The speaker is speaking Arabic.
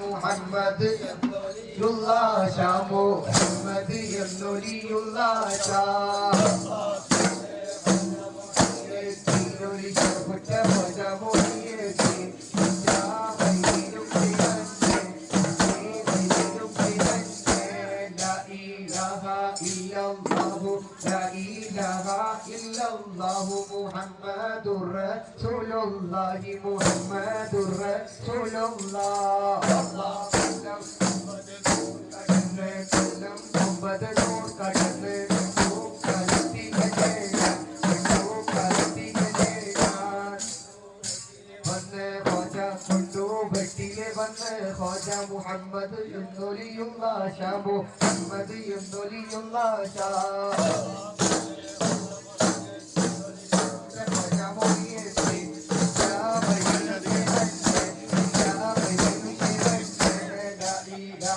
മുഹമ്മദ് യുള്ള ഷാ മുഹമ്മദ് എന്നൊലിയുള്ള ഷാ ഒരു إلا الله محمد رسول الله محمد رسول الله. الله محمد نور کا جنت خواجہ محمد یمدولی اللہ شاہ محمد یمدولی اللہ شاہ